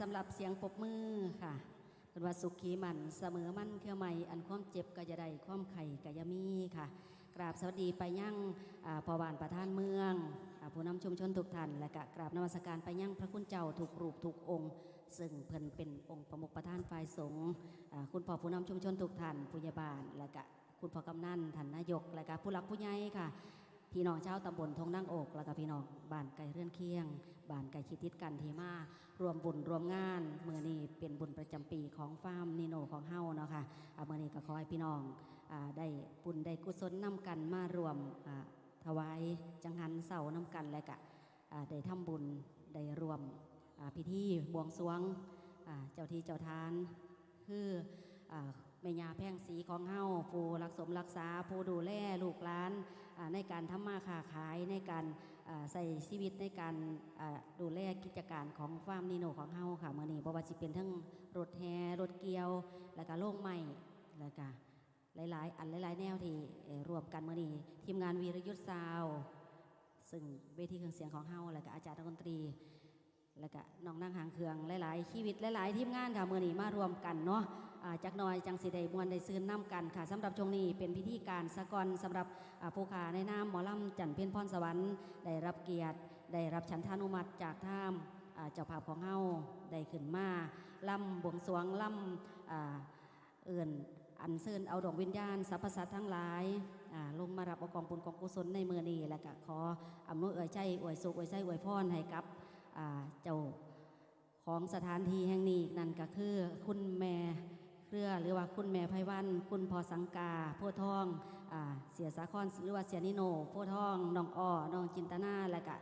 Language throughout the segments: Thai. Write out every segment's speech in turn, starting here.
สำหรับเสียงปบมือค่ะเป็นว่าสุขีมันเสมอมั่นเคือไม่อันความเจ็บก็จะได้ความไข่ก็จะมีค่ะ กราบสวัสดีไปยั่งพอบานประธานเมืองอผู้นำชุมชนทุกท่านและก็กราบนมัสการไปยั่งพระคุณเจ้าทุกรูปทุกองค์ ซึ่งเพิ่นเป็นองค์ประมุขประธานฝ่ายสงฆ์คุณพ่อผู้นำชุมชนทุกท่านผู้ใหญ่บ้านและก็คุณพ่อกำนันท่านนายกและก็ผู้หลักผู้ใหญ่ค่ะพี่น้องชาวตำบลทงนั่งอก แล้วก็พี่น้องบ้านไก่เรื่อนเคียงบ้านไก่คิดติดกันทีมา รวมบุญรวมงานเมื่อนี้เป็นบุญประจำปีของฟาร์มนิโนของเฮาเนาะค่ะอ่าเมื่อนี้ก็ขอให้พี่น้องอได้บุญได้กุศลนํกันมารวมถวายจังหันเสานํกันและก็อ่าได้ทำบุญได้รวมพิธีบวงสรวงเจ้าที่เจ้าทานคือแม่ยาแพร่งสีของเฮาผู้รักสมรักษาผู้ดูแลลูกหลานในการทำมาค้าขายในการ ใส่ชีวิตในการดูแลกิจการของฟาร์มนีโนของเฮาค่ะเมื่อนี้บ่ว่าสิเป็นทั้งรถแฮรถเกียว แล้วก็โล่งใหม่แล้วก็หลายๆ อันหลายๆ แนวที่รวมกันเมื่อนี้ทีมงานวีรยุทธ์ซาวซึ่งเวทีเครื่องเสียงของเฮาแล้วก็อาจารย์ดนตรี แล้วก็น้องนั่งหางเครื่องหลายๆชีวิตหลายๆทีมงานค่ะเมื่อนี้มารวมกันเนาะ จักน่อยจังสิได้มวนได้ซื้อน้ำกันค่ะสำหรับช่วงนี้เป็นพิธีการสะกอนสำหรับผู้ขาในนามหมอลำจันเพียนพรสวรรค์ได้รับเกียรติ ได้รับฉันทานุมัติจากท่ามเจ้าภาพของเฮาได้ขึ้นมาล่ำบวงสรวงล่ำเอื่นอันเซินเอาดวงวิญญาณสรรพสัตว์ทั้งหลายลงมารับอกองบุญกองกุศลในเมือนี้แล้วก็ขออำนวยอวยใจอวยสุขอวยใจอวยพรให้กับเจ้าของสถานที่แห่งนี้นั่นก็คือคุณแม่ เครือหรือว่าคุณแม่ไพวัน คุณพอสังกาโพทองอเสียสาครหรือว่าเสียนิโนโพทองน้องอ้อน้องจินตนาและก็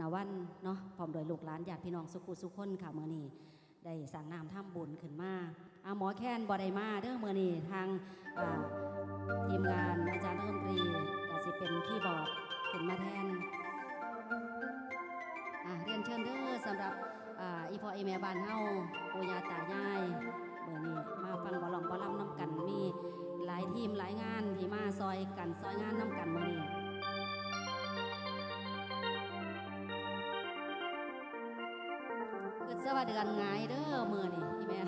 นาวันเนาะพร้อมโดยลูกหลานญาติพี่น้องสุขุสุขคนค่ะเมื่อนี้ได้สั่งน้ำท่ำบุญขึ้นมาอาหมอแค้นบอดไดมาเด้อเมื่อนี้ทางทีมงานอาจารย์ดนตรีก็สิเป็นคีย์บอร์ดขึ้นมาแทนเรียนเชิญเด้อสำหรับอีพ่ออีแม่บ้านเฮาปูยาตายาย มื่อนี้มาฟังบอลองบอลำน้ำกันมีหลายทีมหลายงานที่มาซอยกันซอยงานน้ำกันเมื่อนี้คือสว่าเดือนไงายเด้อเมื่อนี้อีแม่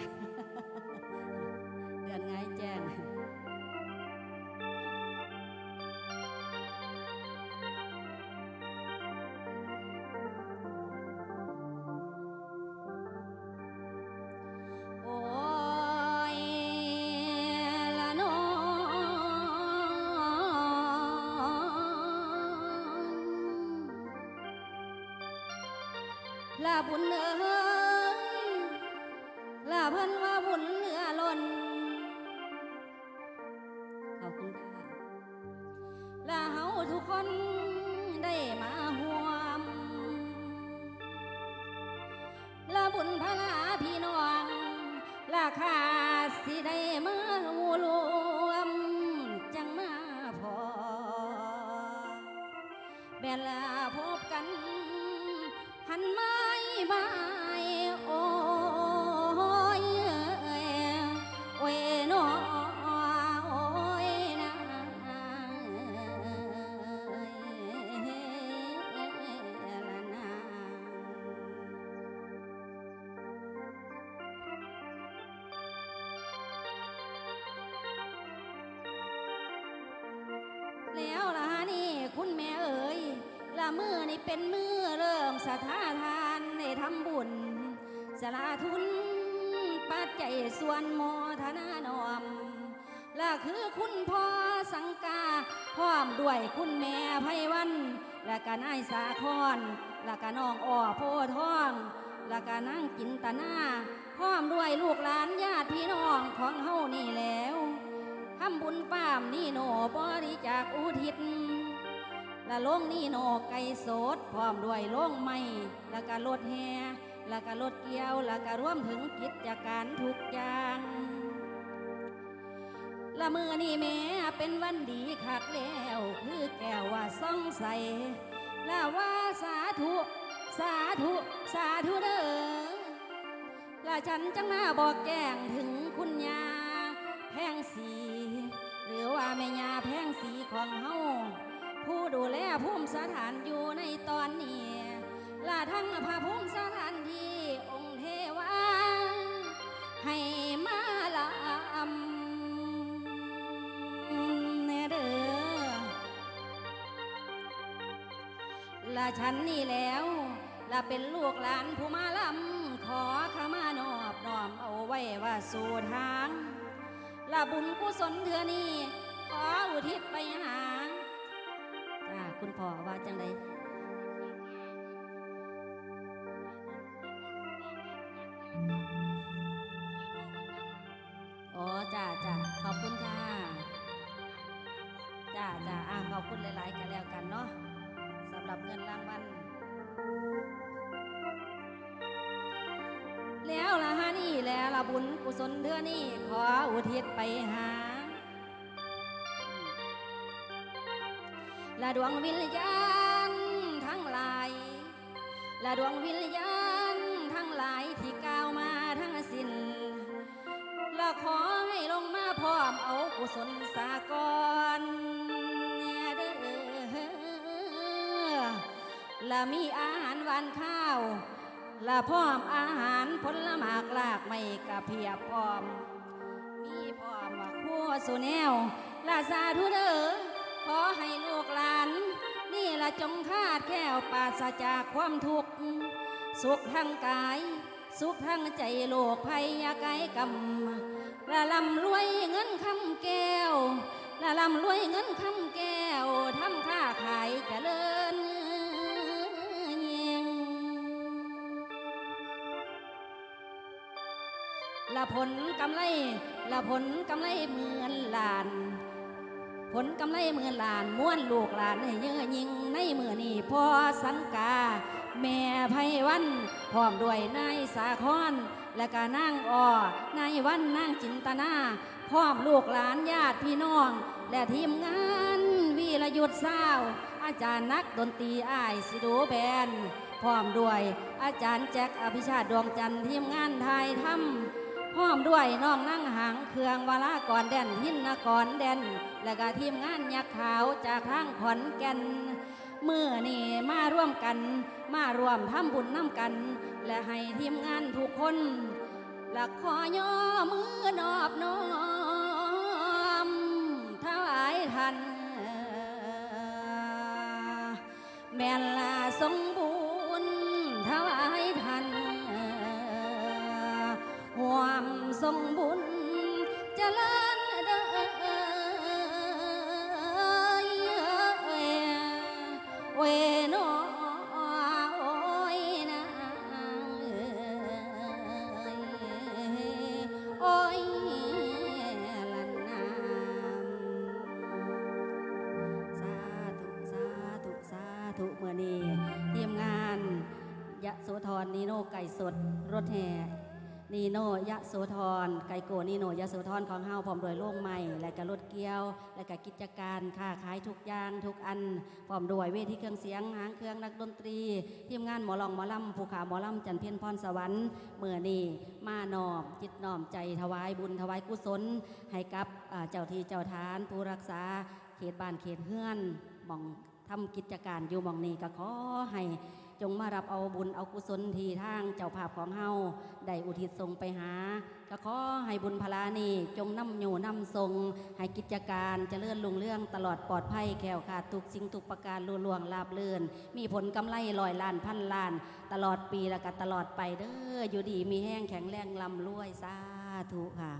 บุญเอ้ยลาเพิ่นว่าบุญเหลือล้นขอบคุณค่ะลาเฮาทุกคนได้มาห่วมลาบุญพระลาพี่น้องราคาสิได้ มือนี่เป็นมือเริ่มสถาทานในทำบุญสละทุน ปัจจัยส่วนโมทนานอมและคือคุณพ่อสังกา พร้อมด้วยคุณแม่ไพวัน และก็นายสาคอนและก็น้องอ้อโพธิ์ทองและก็นางจินตะนาพร้อมด้วยลูกหลานญาติพี่น้องของเฮานี่แล้วทำบุญป้ามนี่โนบริจาคอุทิศ และลงนี่โนไก่สดพร้อมด้วยลงไม้แล้วก็รถแห่แล้วก็รถเกี่ยวแล้วก็รวมถึงกิจการทุกอย่างละมือนี่แม่เป็นวันดีคักแล้วคือแก้วว่าซ่องใสละว่าสาธุสาธุสาธุเด้อละฉันจังมาบอกแก้งถึงคุณยาแพงสี หรือว่าแม่ยาแพงสีของเฮา ผู้ดูแลภูมิสถานอยู่ในตอนนี้ลาทั้งพระภูมิสถานที่องค์เทวาให้มาลำแน่เดอละฉันนี่แล้วละเป็นลูกหลานผู้มาลำขอขมานอบน้อมเอาไว้ว่าสู่ทางละบุญกุศลเถือนี้ คุณพ่อว่าจังไดอ๋อจ้าจ้าขอบคุณค่ะจ้าจ้าอะขอบคุณหลาย ๆ กันแล้วกันเนาะสำหรับเงินรางวัลแล้วละฮะนี่แล้วละบุญกุศลเดือนี่ขออุทิศไปหา และดวงวิญญาณทั้งหลายและดวงวิญญาณทั้งหลายที่ก้าวมาทั้งสิ้นและขอให้ลงมาพร้อมเอากุศลสากรเนี่ยเด้อและมีอาหารหวานข้าวและพร้อมอาหารผลหมากลากไม่กระเพียบพร้อม มีพร้อมว่าครัวสุแนวลาสาธุเด้อ ขอให้ลูกหลาน นี่ละจงคาดแก้วปราศจากความทุกข์ สุขทางกาย สุขทางใจโลกภัยยาไกลกรรมละลำรวยเงินคำแก้วละลำรวยเงินคำแก้วทำค้าขายเจริญละผลกำไรละผลกำไรเหมื่นลาน ผลกำไรหมื่นล้านม้วนลูกหลานให้เยอะยิ่งในมือนี้พอสังกา แม่ไพวันพร้อมด้วยนายสาคอนและก็นางอ้อนายวันนางจินตนาพร้อมลูกหลานญาติพี่น้อง และทีมงานวีรยุทธ์เศร้าอาจารย์นักดนตรีอ้ายสิโดแบนพร้อมด้วยอาจารย์แจ็คอภิชาติดวงจันทร์ทีมงานไทยทำพร้อมด้วยน้องนั่งหางเครืองวลากรแดนหินนกรแดน และก็ทีมงานยักษ์ขาวจากทางขอนแก่นเมื่อนี่มาร่วมกัน มาร่วมทำบุญน้ำกัน และให้ทีมงานทุกคนและขอย่อมือนอบน้อมถวายทัน แม่นลาสมบูรณ์ถวายทันห่วมสมบุญจริญเด้ นีโนยะโสธรไกโกนีโนยะโสธรของเฮาพร้อมด้วยโล่งใหม่ และก็รถเกี้ยว และก็กิจการค้าขายทุกอย่างทุกอันพร้อมด้วยเวทีเครื่องเสียงหางเครื่องนักดนตรี ทีมงานหมอลองหมอลำภูขาหมอลำจันเพียนพรสวรรค์เมื่อนี้มานอมจิตนอมใจถวายบุญถวายกุศล ให้กับเจ้าที่เจ้าทาน ผู้รักษาเขตบ้านเขตเฮือนมองทำกิจการอยู่มองนี้ก็ขอให้ จงมารับเอาบุญเอากุศลทีทางเจ้าภาพของเฮาได้อุทิศส่งไปหา ก็ขอให้บุญพลานี่จงนำอยู่นำทรง ให้กิจการเจริญรุ่งเรื่องตลอดปลอดภัยแขวขาดทุกสิ่งทุกประการลุล่วงลาบเลื่อนมีผลกำไรลอยล้านพันล้าน ตลอดปีและก็ตลอดไปเด้ออยู่ดีมีแห้งแข็งแรงลำรวยสาธุค่ะ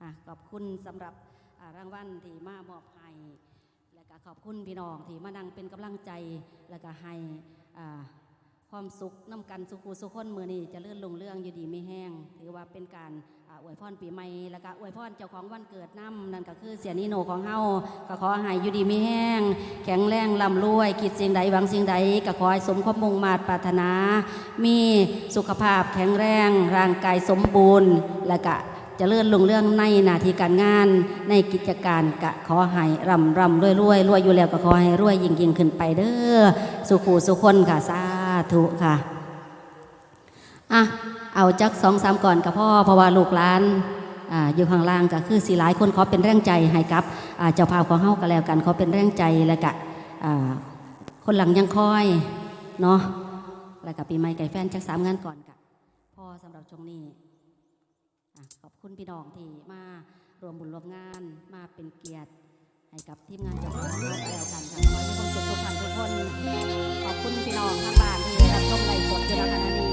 อะขอบคุณสำหรับอ่ารางวัลที่มามอบให้ ขอบคุณพี่น้องที่มานั่งเป็นกำลังใจและก็ให้ความสุขน้ำกันสุขูสุขคนมือนี้จะเลื่อนลงเรื่องอยู่ดีไม่แห้งถือว่าเป็นการอวยพรปีใหม่และก็อวยพรเจ้าของวันเกิดน้ำนั่นก็คือเสียนิโนของเฮาก็ขอให้อยู่ดีไม่แห้ง แข็งแรงลำรวยคิดสิ่งใดหวังสิ่งใดก็ขอให้สมความมุ่งมาตรปรารถนา มีสุขภาพแข็งแรงร่างกายสมบูรณ์ และก็ จะเลื่อนลงเรื่องในหน้าที่การงาน ในกิจการกะขอให้รำรำรวยรวยรวยอยู่แล้วก็ขอให้รวยยิ่งยิ่งขึ้นไปเด้อสุขูสุคนค่ะสาธุค่ะอะเอาจักสองสามก่อนกับพ่อเพราะว่าลูกหลานอ่าอยู่ข้างล่างก็คือสีหลายคนขอเป็นแรงใจให้กับอ่าเจ้าภาพของเฮาก็แล้วกันขอเป็นแรงใจแล้วก็อ่าคนหลังยังคอยเนาะแล้วก็ปีใหม่ไก่แฟนจักสามงานก่อนกะพ่อสำหรับช่วงนี้อ่ ขอบคุณพี่น้องที่มารวมบุญรวมงานมาเป็นเกียรติให้กับทีมงานจ้าของเราแล้วกันค่ะขอให้ความสุขทุกท่านทุกคน ขอบคุณพี่น้องทางบ้านที่รับชมไลฟ์สดอยู่ในขณะนี้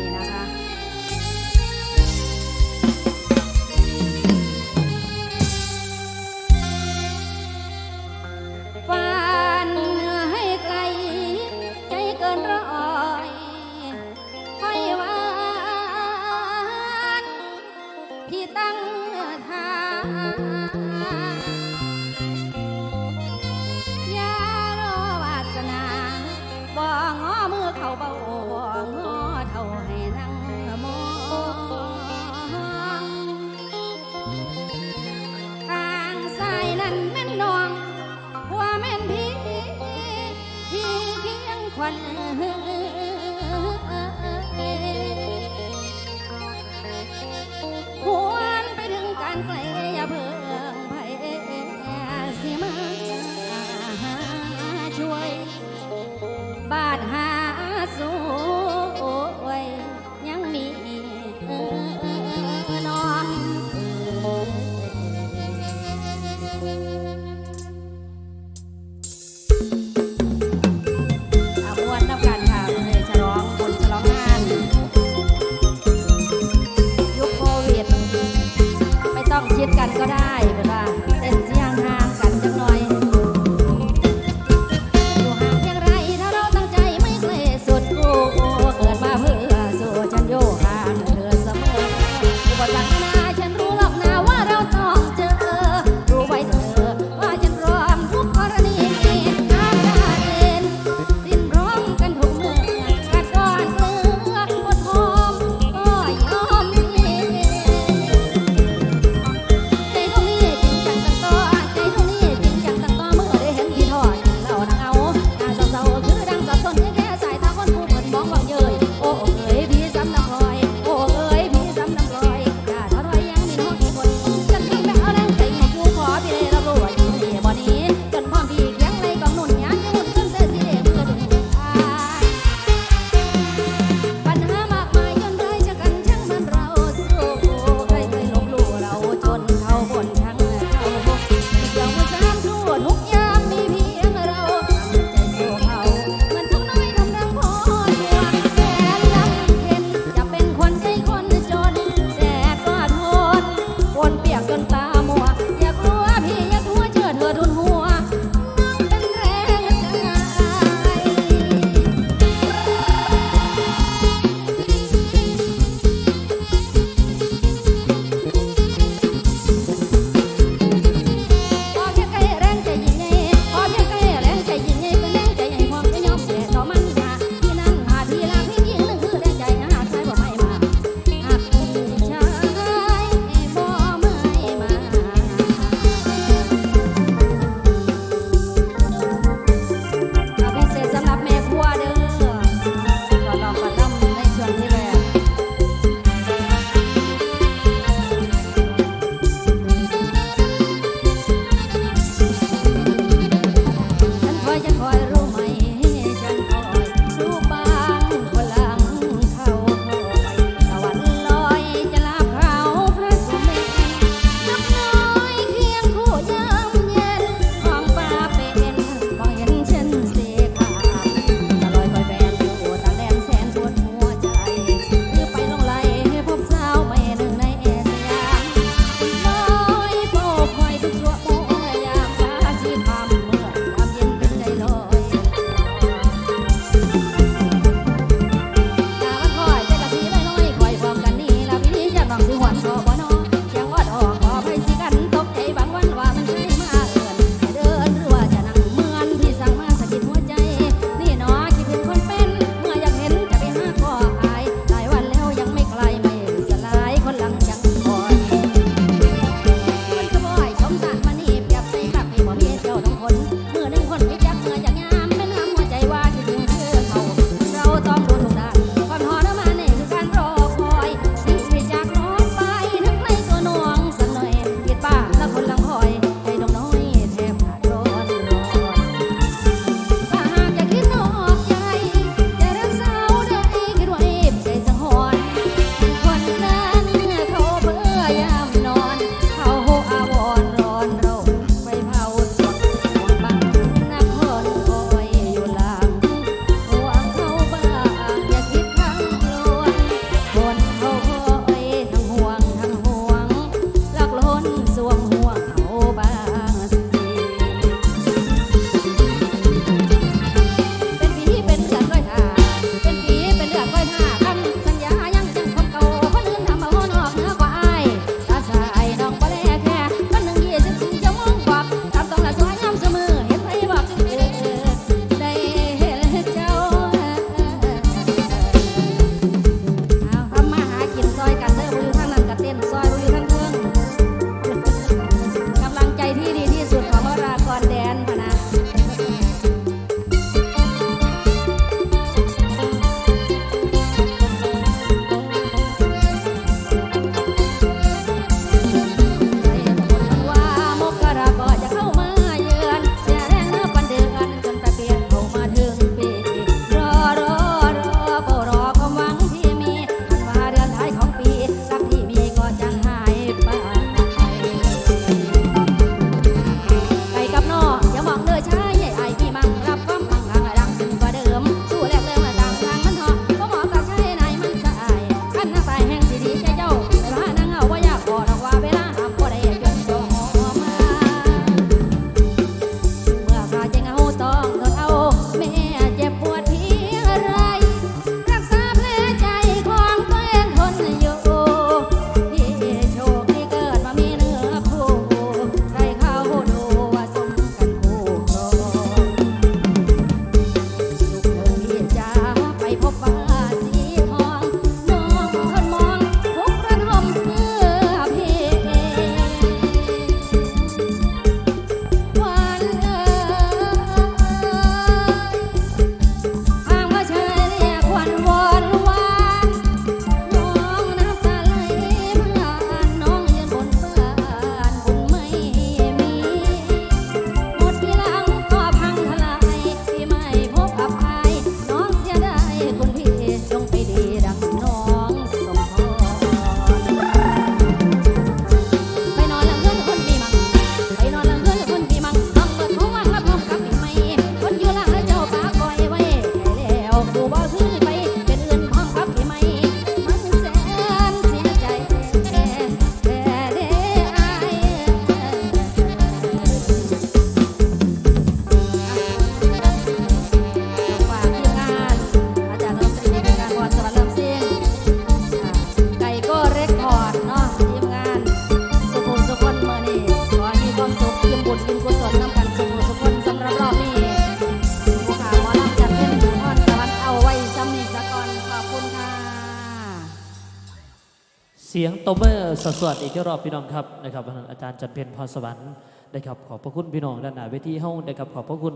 ยงตบมือสวดอีกรอบพี่น้องครับนะครับอาจารย์จันเพ็ญพรสวรรค์นะครับขอบพระคุณพี่น้องด้านหน้าเวทีเฮานะครับขอบพระคุณ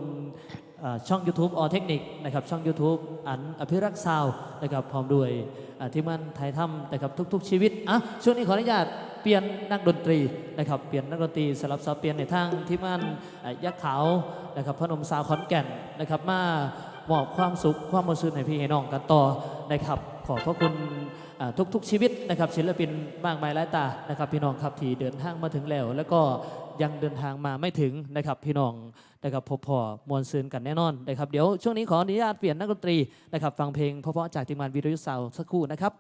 ช่อง YouTube ออเทคนิคนะครับช่อง YouTube อันอภิรักษ์ซาวนะครับพร้อมด้วยทีมงานไทยถ้ำนะครับทุก ๆ ชีวิตอะช่วงนี้ขออนุญาตเปลี่ยนนักดนตรีนะครับเปลี่ยนนักดนตรีสลับสับเปลี่ยนในทางทีมงานยักษ์ขาวนะครับพนมสาวขอนแก่นนะครับมามอบความสุขความมวลซื่นให้พี่ให้น้องกันต่อนะครับ ขอบพระคุณทุกๆชีวิตนะครับศิลปินมากมายหลายตานะครับ พี่น้องครับที่เดินทางมาถึงแล้ว แล้วก็ยังเดินทางมาไม่ถึงนะครับพี่น้องนะครับพบพอมวลซืนกันแน่นอนนะครับเดี๋ยวช่วงนี้ขออนุญาตเปลี่ยนนักดนตรีนะครับฟังเพลงเพราะๆจากทีมงานวิทยุสาวสักครู่นะครับ